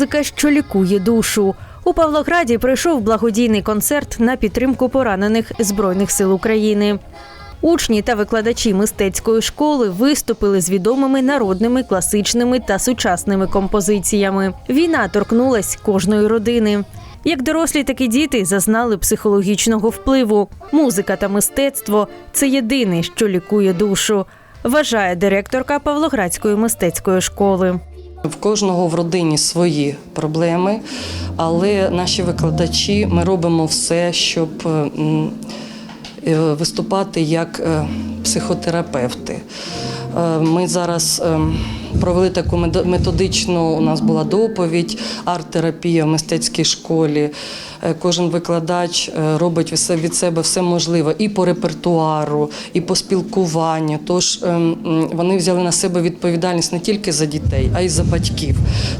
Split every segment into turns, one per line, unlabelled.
Музика, що лікує душу. У Павлограді пройшов благодійний концерт на підтримку поранених Збройних сил України. Учні та викладачі мистецької школи виступили з відомими народними, класичними та сучасними композиціями. Війна торкнулась кожної родини. Як дорослі, так і діти зазнали психологічного впливу. Музика та мистецтво це єдине, що лікує душу, вважає директорка Павлоградської мистецької школи.
В кожного в родині свої проблеми, але наші викладачі ми робимо все, щоб е, е, виступати як е, психотерапевти. Е, Ми зараз е, провели таку методичну. У нас була доповідь, арт-терапія в мистецькій школі. Е, Кожен викладач е, робить від себе все можливе і по репертуару, і по спілкуванню. Тож ем, вони взяли на себе відповідальність не тільки за дітей, а й за батьків.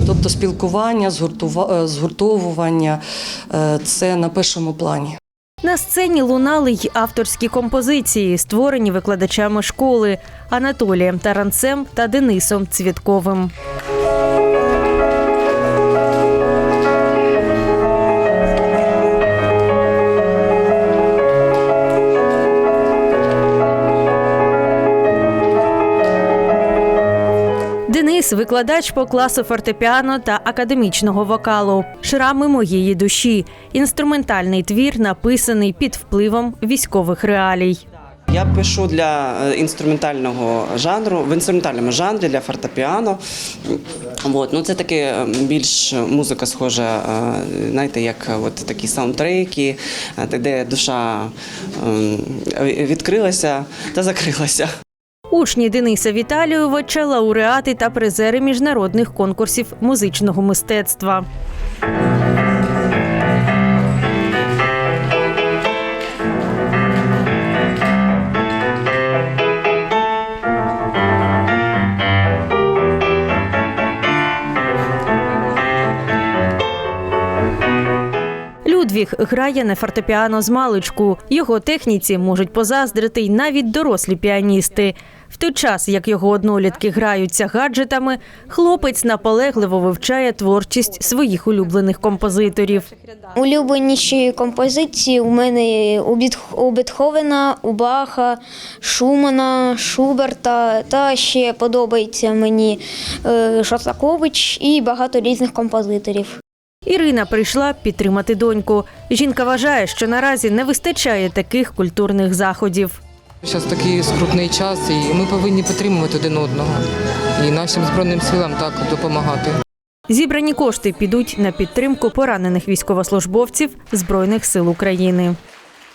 Тобто спілкування, згуртовування це на першому плані.
На сцені лунали й авторські композиції, створені викладачами школи Анатолієм Таранцем та Денисом Цвітковим. Денис викладач по класу фортепіано та академічного вокалу. Шрами моєї душі. Інструментальний твір написаний під впливом військових реалій.
Я пишу для е, інструментального жанру, в інструментальному жанрі для фортепіано. От, ну, це таке е, більш музика схожа, е, знаєте, як от такі саундтреки, де душа ем, відкрилася та закрилася.
Учні Дениса Віталійовича, лауреати та призери міжнародних конкурсів музичного мистецтва. Людвіг грає на фортепіано з маличку. Його техніці можуть позаздрити й навіть дорослі піаністи. В той час, як його однолітки граються гаджетами, хлопець наполегливо вивчає творчість своїх улюблених композиторів.
Улюбленіші композиції у мене у Бетховена, у Баха, Шумана, Шуберта та ще подобається мені е, Шостакович і багато різних композиторів.
Ірина прийшла підтримати доньку. Жінка вважає, що наразі не вистачає таких культурних заходів.
Зараз такий скрутний час, і ми повинні підтримувати один одного і нашим збройним силам так допомагати.
Зібрані кошти підуть на підтримку поранених військовослужбовців Збройних сил України.